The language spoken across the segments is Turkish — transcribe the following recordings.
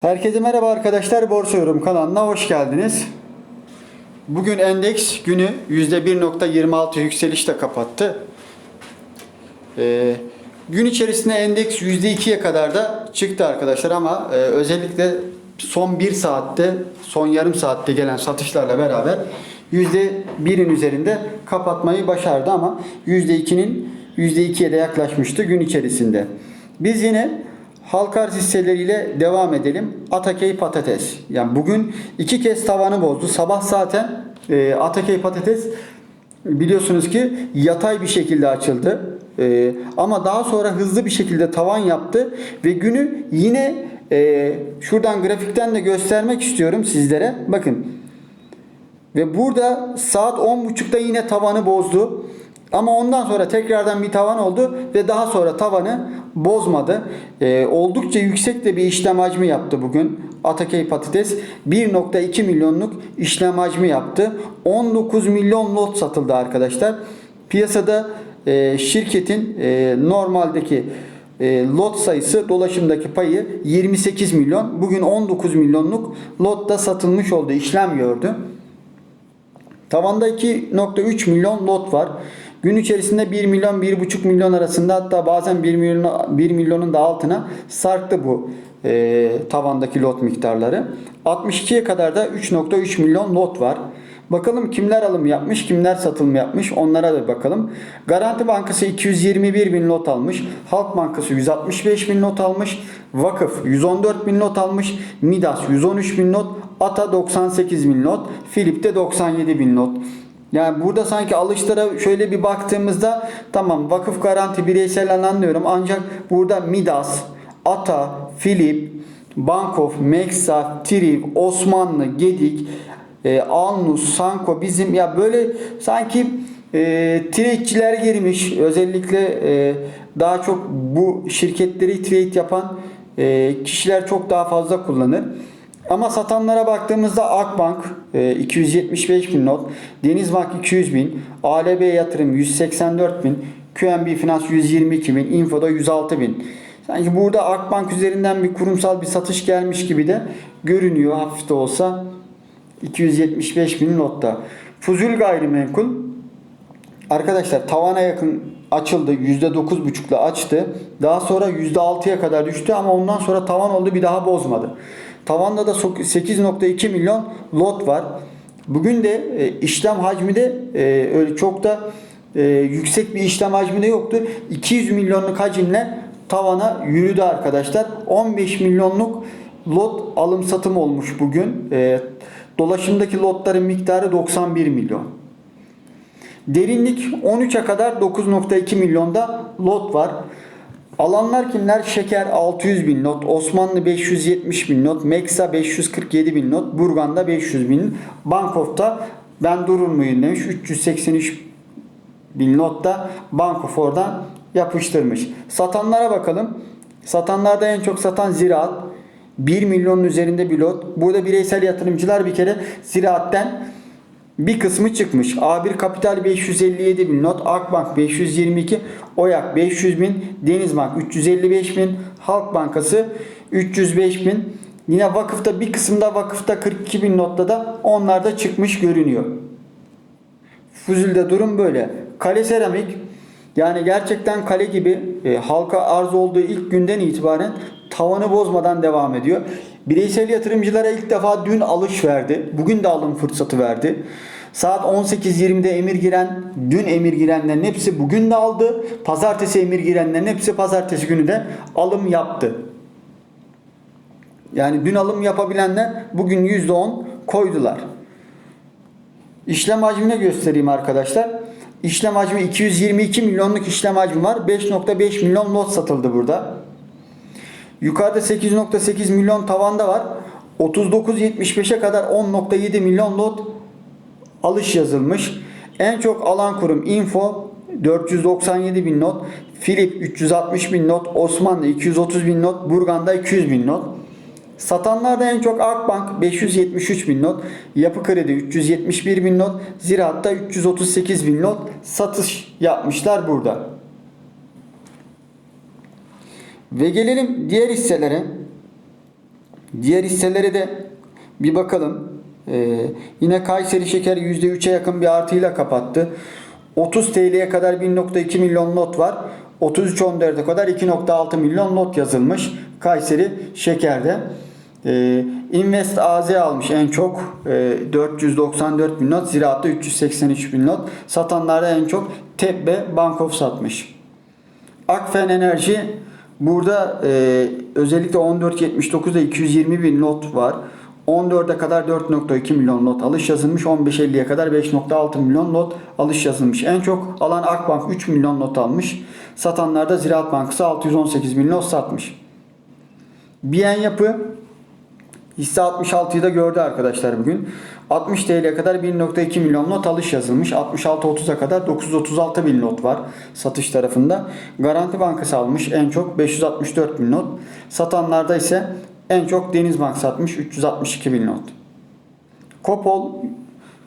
Herkese merhaba arkadaşlar. Borsa Yorum kanalına hoş geldiniz. Bugün endeks günü %1.26 yükselişle kapattı. Ee, gün içerisinde endeks %2'ye kadar da çıktı arkadaşlar ama e, özellikle son 1 saatte, son yarım saatte gelen satışlarla beraber %1'in üzerinde kapatmayı başardı ama %2'nin %2'ye de yaklaşmıştı gün içerisinde. Biz yine halka arz hisseleriyle devam edelim. Atakey patates. Yani bugün iki kez tavanı bozdu. Sabah zaten e, Atakey patates biliyorsunuz ki yatay bir şekilde açıldı. E, ama daha sonra hızlı bir şekilde tavan yaptı ve günü yine e, şuradan grafikten de göstermek istiyorum sizlere. Bakın ve burada saat 10.30'da yine tavanı bozdu. Ama ondan sonra tekrardan bir tavan oldu ve daha sonra tavanı bozmadı. Ee, oldukça yüksek de bir işlem hacmi yaptı bugün. Atakey Patates 1.2 milyonluk işlem hacmi yaptı. 19 milyon lot satıldı arkadaşlar. Piyasada e, şirketin e, normaldeki e, lot sayısı dolaşımdaki payı 28 milyon. Bugün 19 milyonluk lotta satılmış oldu, işlem gördü. Tavanda 2.3 milyon lot var. Gün içerisinde 1 milyon 1.5 milyon arasında hatta bazen 1 milyon 1 milyonun da altına sarktı bu e, tavandaki lot miktarları. 62'ye kadar da 3.3 milyon lot var. Bakalım kimler alım yapmış, kimler satılım yapmış onlara da bakalım. Garanti Bankası 221 bin lot almış. Halk Bankası 165 bin lot almış. Vakıf 114 bin lot almış. Midas 113 bin lot. Ata 98 bin lot. Filip'te 97 bin lot. Yani burada sanki alışlara şöyle bir baktığımızda tamam vakıf garanti bireysel anlıyorum ancak burada Midas, Ata, Filip, Bankof, Meksa, Triv, Osmanlı, Gedik, e, Alnus, Sanko bizim ya böyle sanki e, trade'ciler girmiş. Özellikle e, daha çok bu şirketleri trade yapan e, kişiler çok daha fazla kullanır. Ama satanlara baktığımızda Akbank e, 275 bin not, Denizbank 200 bin, ALB Yatırım 184 bin, QNB Finans 122 bin, Info'da 106 bin. Sanki burada Akbank üzerinden bir kurumsal bir satış gelmiş gibi de görünüyor hafif de olsa. 275 bin notta. Fuzul gayrimenkul arkadaşlar tavana yakın açıldı. %9.5'la açtı. Daha sonra %6'ya kadar düştü ama ondan sonra tavan oldu bir daha bozmadı. Tavanda da 8.2 milyon lot var. Bugün de e, işlem hacmi de e, öyle çok da e, yüksek bir işlem hacmi de yoktu. 200 milyonluk hacimle tavana yürüdü arkadaşlar. 15 milyonluk lot alım satım olmuş bugün. E, dolaşımdaki lotların miktarı 91 milyon. Derinlik 13'e kadar 9.2 milyonda lot var. Alanlar kimler? Şeker 600 bin not, Osmanlı 570 bin not, Meksa 547 bin not, Burgan'da 500 bin, Bankof'ta ben durur muyum demiş 383 bin notta Bankof oradan yapıştırmış. Satanlara bakalım. Satanlarda en çok satan Ziraat 1 milyonun üzerinde bir lot. Burada bireysel yatırımcılar bir kere Ziraat'ten bir kısmı çıkmış. A1 Kapital 557 bin not, Akbank 522, Oyak 500 bin, Denizbank 355 bin, Halk Bankası 305 bin. Yine vakıfta bir kısımda vakıfta 42 bin notta da onlar da çıkmış görünüyor. Fuzul'de durum böyle. Kale Seramik yani gerçekten kale gibi e, halka arz olduğu ilk günden itibaren tavanı bozmadan devam ediyor. Bireysel yatırımcılara ilk defa dün alış verdi. Bugün de alım fırsatı verdi. Saat 18.20'de emir giren, dün emir girenlerin hepsi bugün de aldı. Pazartesi emir girenlerin hepsi pazartesi günü de alım yaptı. Yani dün alım yapabilenler bugün %10 koydular. İşlem hacmine göstereyim arkadaşlar. İşlem hacmi 222 milyonluk işlem hacmi var. 5.5 milyon lot satıldı burada. Yukarıda 8.8 milyon tavanda var. 39.75'e kadar 10.7 milyon lot alış yazılmış. En çok alan kurum Info 497 bin not, Philip 360 bin not, Osmanlı 230 bin not, Burgan'da 200 bin not. Satanlarda en çok Akbank 573 bin not, Yapı Kredi 371 bin not, Ziraat'ta 338 bin not satış yapmışlar burada. Ve gelelim diğer hisselere. Diğer hisselere de bir bakalım. Ee, yine Kayseri Şeker %3'e yakın bir artıyla kapattı. 30 TL'ye kadar 1.2 milyon not var. 33.14'e kadar 2.6 milyon not yazılmış Kayseri Şeker'de. Ee, Invest AZ almış en çok e, 494 bin not. Ziraat'ta 383 bin not. Satanlarda en çok Tebbe Bankof satmış. Akfen Enerji burada e, özellikle 14.79'da 220 bin not var. 14'e kadar 4.2 milyon not alış yazılmış. 15.50'ye kadar 5.6 milyon not alış yazılmış. En çok alan Akbank 3 milyon not almış. Satanlarda Ziraat Bankası 618 bin not satmış. Biyen Yapı hisse 66'yı da gördü arkadaşlar bugün. 60 TL'ye kadar 1.2 milyon not alış yazılmış. 66.30'a kadar 936 bin not var satış tarafında. Garanti Bankası almış en çok 564 bin not. Satanlarda ise en çok Denizbank satmış 362 bin not. Kopol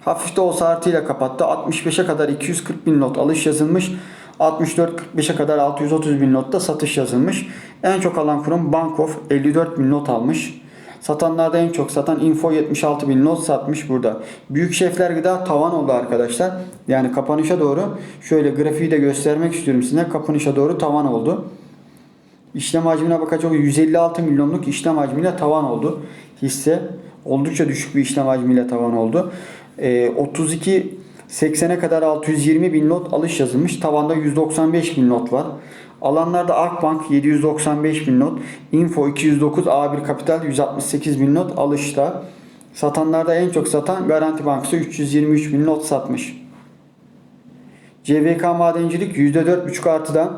hafif de olsa artıyla kapattı. 65'e kadar 240 bin not alış yazılmış. 64-45'e kadar 630 bin notta satış yazılmış. En çok alan kurum Bankof 54 bin not almış. Satanlarda en çok satan Info 76 bin not satmış burada. Büyük şefler gıda tavan oldu arkadaşlar. Yani kapanışa doğru şöyle grafiği de göstermek istiyorum size. Kapanışa doğru tavan oldu. İşlem hacmine bakacak 156 milyonluk işlem hacmiyle tavan oldu. Hisse oldukça düşük bir işlem hacmiyle tavan oldu. Ee, 32 80'e kadar 620 bin not alış yazılmış. Tavanda 195 bin not var. Alanlarda Akbank 795 bin not, Info 209, A1 Kapital 168 bin not alışta. Satanlarda en çok satan Garanti Bankası 323 bin not satmış. CVK Madencilik %4,5 artıda.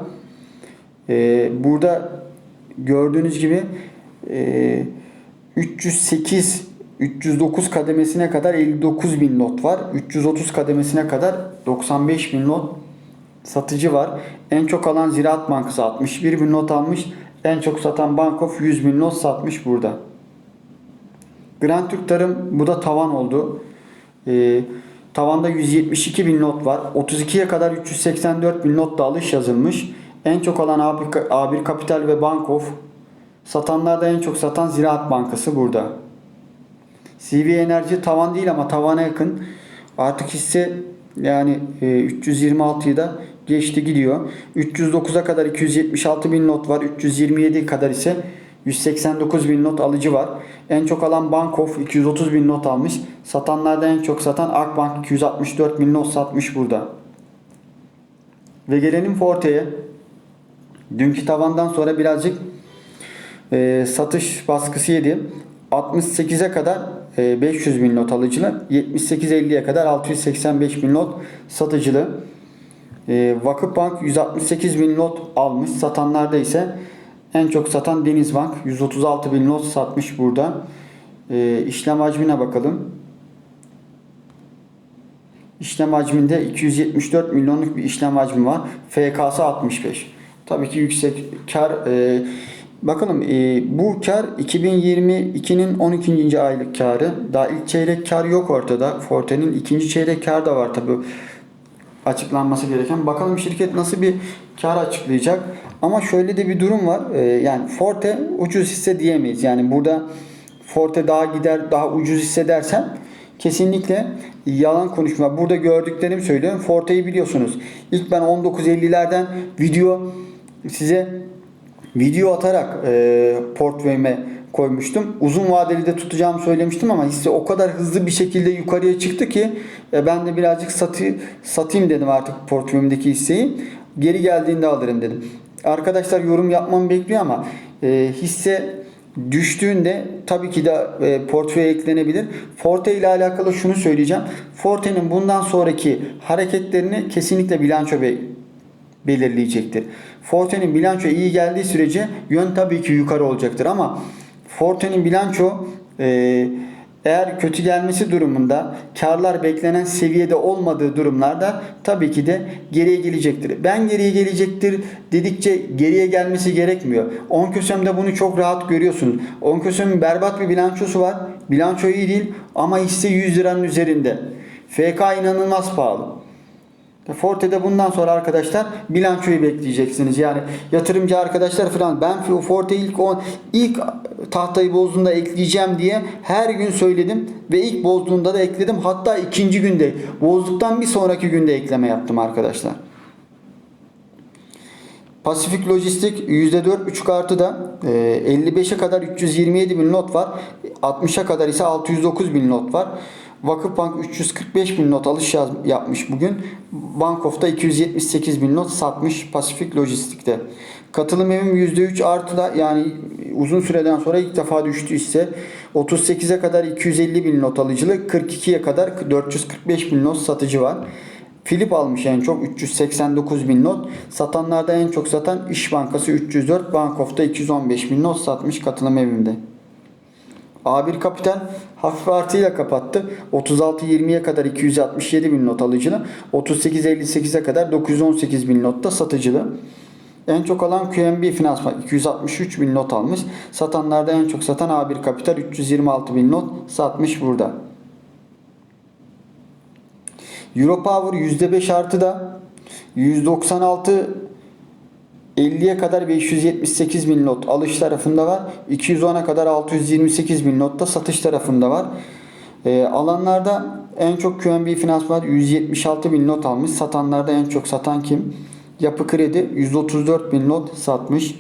Ee, burada gördüğünüz gibi e, 308 309 kademesine kadar 59 bin not var. 330 kademesine kadar 95 bin not satıcı var. En çok alan Ziraat Bankası 61 bin not almış. En çok satan Bankof 100 bin not satmış burada. Grand Türk Tarım bu da tavan oldu. Ee, tavanda 172 bin not var. 32'ye kadar 384 bin not da alış yazılmış. En çok alan A1, A1 Kapital ve Bankof. Satanlarda en çok satan Ziraat Bankası burada. CV Enerji tavan değil ama tavana yakın. Artık hisse yani e, 326'yı da geçti gidiyor. 309'a kadar 276 bin not var. 327 kadar ise 189 bin not alıcı var. En çok alan Bankof 230 bin not almış. Satanlarda en çok satan Akbank 264 bin not satmış burada. Ve gelelim Forte'ye. Dünkü tavandan sonra birazcık e, satış baskısı yedi. 68'e kadar e, 500 bin not alıcılı. 78-50'ye kadar 685 bin not satıcılı. E, Vakıfbank 168 bin not almış. Satanlarda ise en çok satan Denizbank 136 bin not satmış burada. E, işlem hacmine bakalım. İşlem hacminde 274 milyonluk bir işlem hacmi var. FK'sı 65. Tabii ki yüksek kar e, Bakalım e, bu kar 2022'nin 12. aylık karı. Daha ilk çeyrek kar yok ortada. Forte'nin ikinci çeyrek kar da var tabii açıklanması gereken. Bakalım şirket nasıl bir kar açıklayacak. Ama şöyle de bir durum var. E, yani Forte ucuz hisse diyemeyiz. Yani burada Forte daha gider daha ucuz hissedersen kesinlikle yalan konuşma. Burada gördüklerimi söylüyorum. Forte'yi biliyorsunuz. İlk ben 19.50'lerden video size video atarak e, portföyüme koymuştum. Uzun vadeli de tutacağımı söylemiştim ama hisse o kadar hızlı bir şekilde yukarıya çıktı ki e, ben de birazcık satı, satayım dedim artık portföyümdeki hisseyi. Geri geldiğinde alırım dedim. Arkadaşlar yorum yapmamı bekliyor ama e, hisse düştüğünde tabii ki de e, portföye eklenebilir. Forte ile alakalı şunu söyleyeceğim. Forte'nin bundan sonraki hareketlerini kesinlikle bilanço be belirleyecektir. Forte'nin bilanço iyi geldiği sürece yön tabii ki yukarı olacaktır ama Forte'nin bilanço e, eğer kötü gelmesi durumunda karlar beklenen seviyede olmadığı durumlarda tabii ki de geriye gelecektir. Ben geriye gelecektir dedikçe geriye gelmesi gerekmiyor. Onkösem'de bunu çok rahat görüyorsunuz. Onkösem'in berbat bir bilançosu var. Bilanço iyi değil ama hisse 100 liranın üzerinde. FK inanılmaz pahalı. Forte'de bundan sonra arkadaşlar bilançoyu bekleyeceksiniz. Yani yatırımcı arkadaşlar falan ben Forte ilk on ilk tahtayı bozduğunda ekleyeceğim diye her gün söyledim ve ilk bozduğunda da ekledim. Hatta ikinci günde bozduktan bir sonraki günde ekleme yaptım arkadaşlar. Pasifik Lojistik %4.5 artıda e, 55'e kadar 327 bin not var. 60'a kadar ise 609 bin not var. Vakıfbank 345 bin not alış yapmış bugün. Bankof'ta 278 bin not satmış Pasifik Lojistik'te. Katılım evim %3 artıda yani uzun süreden sonra ilk defa düştü ise 38'e kadar 250 bin not alıcılı 42'ye kadar 445 bin not satıcı var. Filip almış en çok 389 bin not. Satanlarda en çok satan İş Bankası 304. Bankof'ta 215 bin not satmış katılım evimde. A1 Kapital hafif artıyla kapattı. 36.20'ye kadar 267 bin not alıcılı. 38.58'e kadar 918 bin notta satıcılı. En çok alan QNB Finansman 263 bin not almış. Satanlarda en çok satan A1 Kapital 326 bin not satmış burada. Europower %5 artıda 196 50'ye kadar 578 bin not alış tarafında var. 210'a kadar 628 bin not da satış tarafında var. E, alanlarda en çok QNB Finans var. 176 bin not almış. Satanlarda en çok satan kim? Yapı Kredi 134 bin not satmış.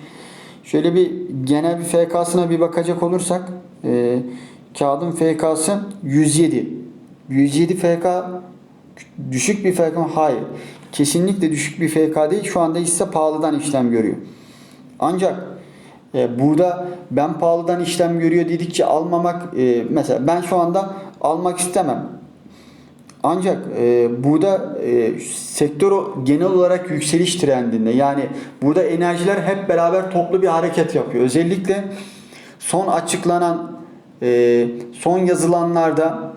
Şöyle bir genel bir FK'sına bir bakacak olursak e, kağıdın FK'sı 107. 107 FK düşük bir FK mı? Hayır. Kesinlikle düşük bir FK değil. Şu anda hisse pahalıdan işlem görüyor. Ancak e, burada ben pahalıdan işlem görüyor dedikçe almamak e, mesela ben şu anda almak istemem. Ancak e, burada e, sektör genel olarak yükseliş trendinde. Yani burada enerjiler hep beraber toplu bir hareket yapıyor. Özellikle son açıklanan e, son yazılanlarda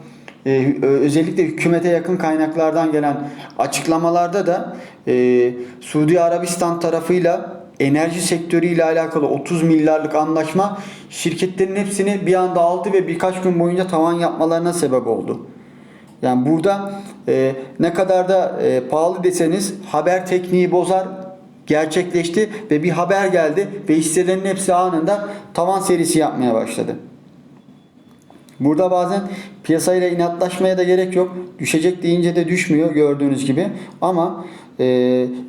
e, özellikle hükümete yakın kaynaklardan gelen açıklamalarda da e, Suudi Arabistan tarafıyla enerji sektörüyle alakalı 30 milyarlık anlaşma şirketlerin hepsini bir anda aldı ve birkaç gün boyunca tavan yapmalarına sebep oldu. Yani burada e, ne kadar da e, pahalı deseniz haber tekniği bozar gerçekleşti ve bir haber geldi ve hisselerin hepsi anında tavan serisi yapmaya başladı. Burada bazen piyasayla inatlaşmaya da gerek yok. Düşecek deyince de düşmüyor gördüğünüz gibi. Ama e,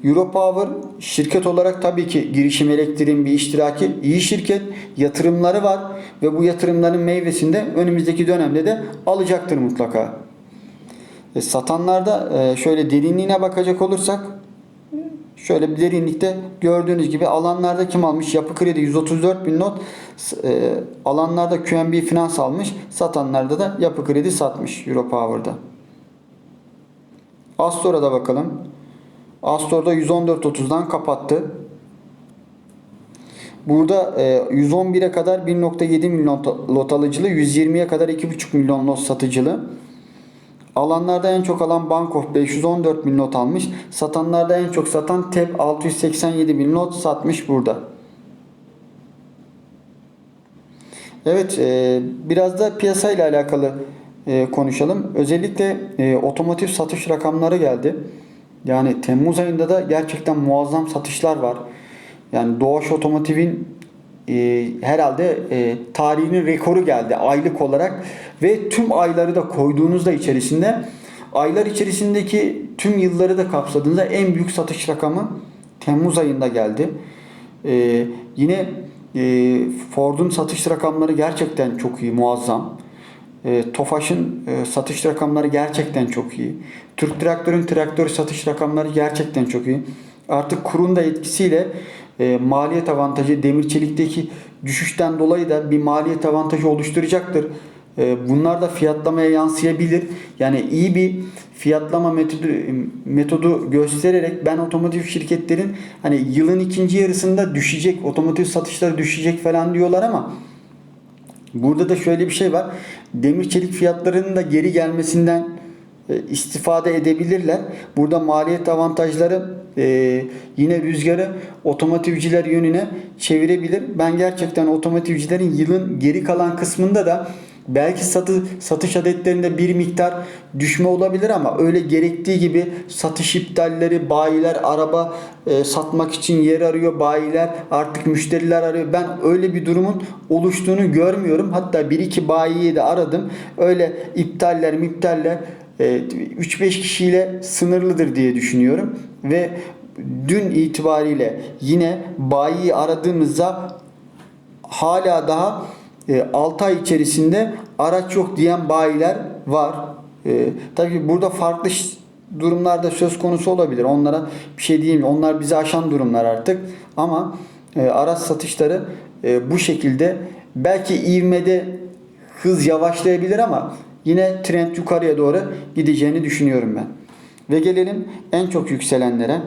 Europower şirket olarak tabii ki girişim elektriğin bir iştiraki. iyi şirket. Yatırımları var ve bu yatırımların meyvesini de önümüzdeki dönemde de alacaktır mutlaka. E, satanlarda e, şöyle derinliğine bakacak olursak şöyle bir derinlikte gördüğünüz gibi alanlarda kim almış? Yapı Kredi 134 bin not e, alanlarda QNB Finans almış. Satanlarda da Yapı Kredi satmış Europower'da. Astor'a da bakalım. Astor'da 114.30'dan kapattı. Burada e, 111'e kadar 1.7 milyon lot alıcılı, 120'ye kadar 2.5 milyon lot satıcılı. Alanlarda en çok alan Bankof 514 bin not almış. Satanlarda en çok satan TEP 687 bin not satmış burada. Evet e, biraz da piyasayla alakalı e, konuşalım. Özellikle e, otomotiv satış rakamları geldi. Yani Temmuz ayında da gerçekten muazzam satışlar var. Yani Doğuş Otomotiv'in e, herhalde e, tarihinin rekoru geldi aylık olarak ve tüm ayları da koyduğunuzda içerisinde aylar içerisindeki tüm yılları da kapsadığınızda en büyük satış rakamı Temmuz ayında geldi. E, yine e, Ford'un satış rakamları gerçekten çok iyi, muazzam. E, Tofaş'ın e, satış rakamları gerçekten çok iyi. Türk Traktör'ün traktör satış rakamları gerçekten çok iyi. Artık kurun da etkisiyle e, maliyet avantajı demir çelikteki düşüşten dolayı da bir maliyet avantajı oluşturacaktır. E, bunlar da fiyatlamaya yansıyabilir. Yani iyi bir fiyatlama metodu, metodu göstererek ben otomotiv şirketlerin hani yılın ikinci yarısında düşecek, otomotiv satışları düşecek falan diyorlar ama Burada da şöyle bir şey var. Demir çelik fiyatlarının da geri gelmesinden istifade edebilirler. Burada maliyet avantajları e, yine rüzgarı otomotivciler yönüne çevirebilir. Ben gerçekten otomotivcilerin yılın geri kalan kısmında da Belki satı, satış adetlerinde bir miktar düşme olabilir ama öyle gerektiği gibi satış iptalleri, bayiler araba e, satmak için yer arıyor, bayiler artık müşteriler arıyor. Ben öyle bir durumun oluştuğunu görmüyorum. Hatta bir iki bayiyi de aradım. Öyle iptaller, iptaller 3-5 kişiyle sınırlıdır diye düşünüyorum ve dün itibariyle yine bayiyi aradığımızda hala daha 6 ay içerisinde araç yok diyen bayiler var. E, tabii burada farklı durumlarda söz konusu olabilir. Onlara bir şey diyeyim. Onlar bizi aşan durumlar artık. Ama e, araç satışları e, bu şekilde belki ivmede hız yavaşlayabilir ama yine trend yukarıya doğru gideceğini düşünüyorum ben. Ve gelelim en çok yükselenlere.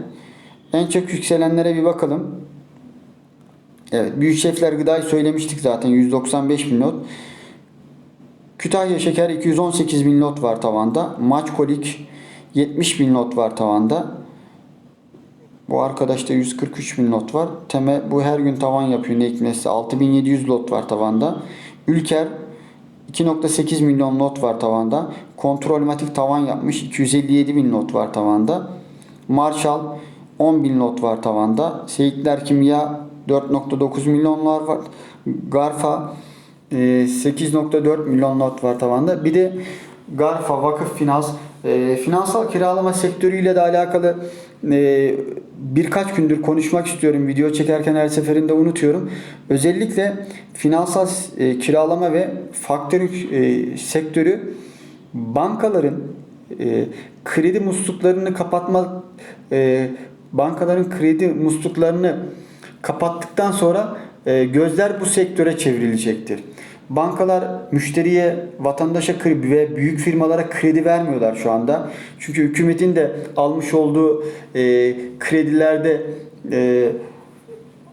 En çok yükselenlere bir bakalım. Evet, Büyük Şefler Gıda'yı söylemiştik zaten 195 bin lot. Kütahya Şeker 218 bin lot var tavanda. Maçkolik 70 bin lot var tavanda. Bu arkadaşta 143 bin lot var. Teme bu her gün tavan yapıyor ne hikmetse 6700 lot var tavanda. Ülker 2.8 milyon lot var tavanda. Kontrolmatik tavan yapmış 257 bin lot var tavanda. Marshall 10 bin lot var tavanda. Seyitler Kimya 4.9 milyonlar var. Garfa e, 8.4 milyon lot var tavanda. Bir de Garfa, Vakıf Finans, e, finansal kiralama sektörüyle de alakalı e, birkaç gündür konuşmak istiyorum. Video çekerken her seferinde unutuyorum. Özellikle finansal e, kiralama ve faktörlük e, sektörü bankaların e, kredi musluklarını kapatma bankaların kredi musluklarını kapattıktan sonra gözler bu sektöre çevrilecektir. Bankalar müşteriye, vatandaşa ve büyük firmalara kredi vermiyorlar şu anda. Çünkü hükümetin de almış olduğu e, kredilerde e,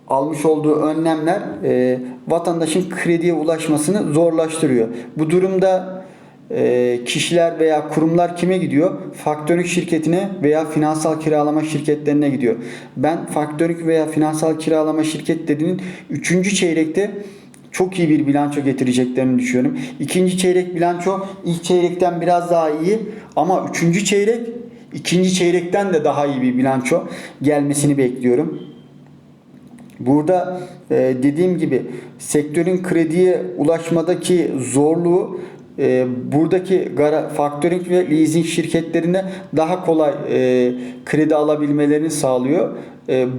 almış olduğu önlemler e, vatandaşın krediye ulaşmasını zorlaştırıyor. Bu durumda e, kişiler veya kurumlar kime gidiyor? Faktörlük şirketine veya finansal kiralama şirketlerine gidiyor. Ben faktörlük veya finansal kiralama şirketlerinin 3. çeyrekte çok iyi bir bilanço getireceklerini düşünüyorum. İkinci çeyrek bilanço ilk çeyrekten biraz daha iyi ama üçüncü çeyrek ikinci çeyrekten de daha iyi bir bilanço gelmesini bekliyorum. Burada e, dediğim gibi sektörün krediye ulaşmadaki zorluğu e, buradaki gara, faktörink ve leasing şirketlerine daha kolay e, kredi alabilmelerini sağlıyor.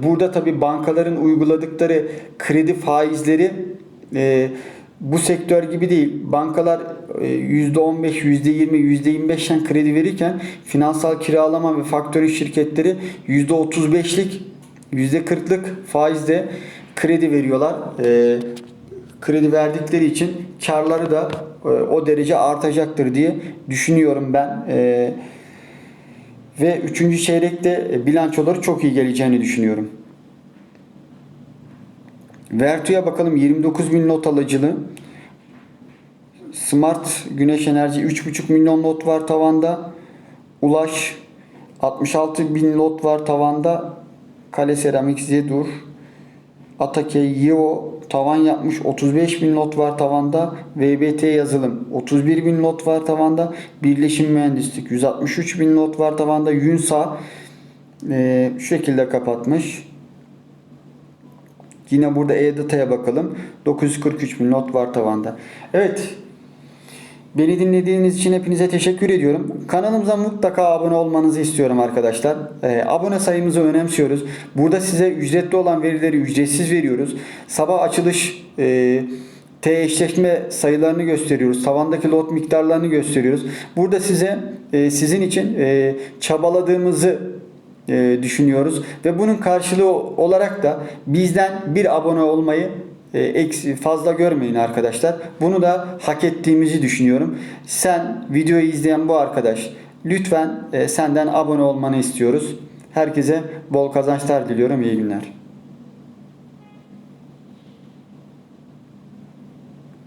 Burada tabi bankaların uyguladıkları kredi faizleri e, bu sektör gibi değil. Bankalar e, %15, %20, %25'ten kredi verirken finansal kiralama ve faktörink şirketleri %35'lik %40'lık faizle kredi veriyorlar. E, kredi verdikleri için karları da e, o derece artacaktır diye düşünüyorum ben. E, ve 3. çeyrekte bilançoları çok iyi geleceğini düşünüyorum. Vertu'ya bakalım 29 bin not alıcılı. Smart Güneş Enerji 3,5 milyon lot var tavanda. Ulaş 66 bin lot var tavanda. Kale Seramik Zedur. Atake Yeo tavan yapmış 35 bin lot var tavanda. VBT yazılım 31 bin lot var tavanda. Birleşim Mühendislik 163 bin lot var tavanda. Yunsa e, şu şekilde kapatmış. Yine burada E-Data'ya bakalım. 943 bin not var tavanda. Evet. Beni dinlediğiniz için hepinize teşekkür ediyorum. Kanalımıza mutlaka abone olmanızı istiyorum arkadaşlar. Ee, abone sayımızı önemsiyoruz. Burada size ücretli olan verileri ücretsiz veriyoruz. Sabah açılış e, T eşleşme sayılarını gösteriyoruz. Tavandaki lot miktarlarını gösteriyoruz. Burada size e, sizin için e, çabaladığımızı e, düşünüyoruz ve bunun karşılığı olarak da bizden bir abone olmayı e, fazla görmeyin arkadaşlar. Bunu da hak ettiğimizi düşünüyorum. Sen videoyu izleyen bu arkadaş lütfen e, senden abone olmanı istiyoruz. Herkese bol kazançlar diliyorum. İyi günler.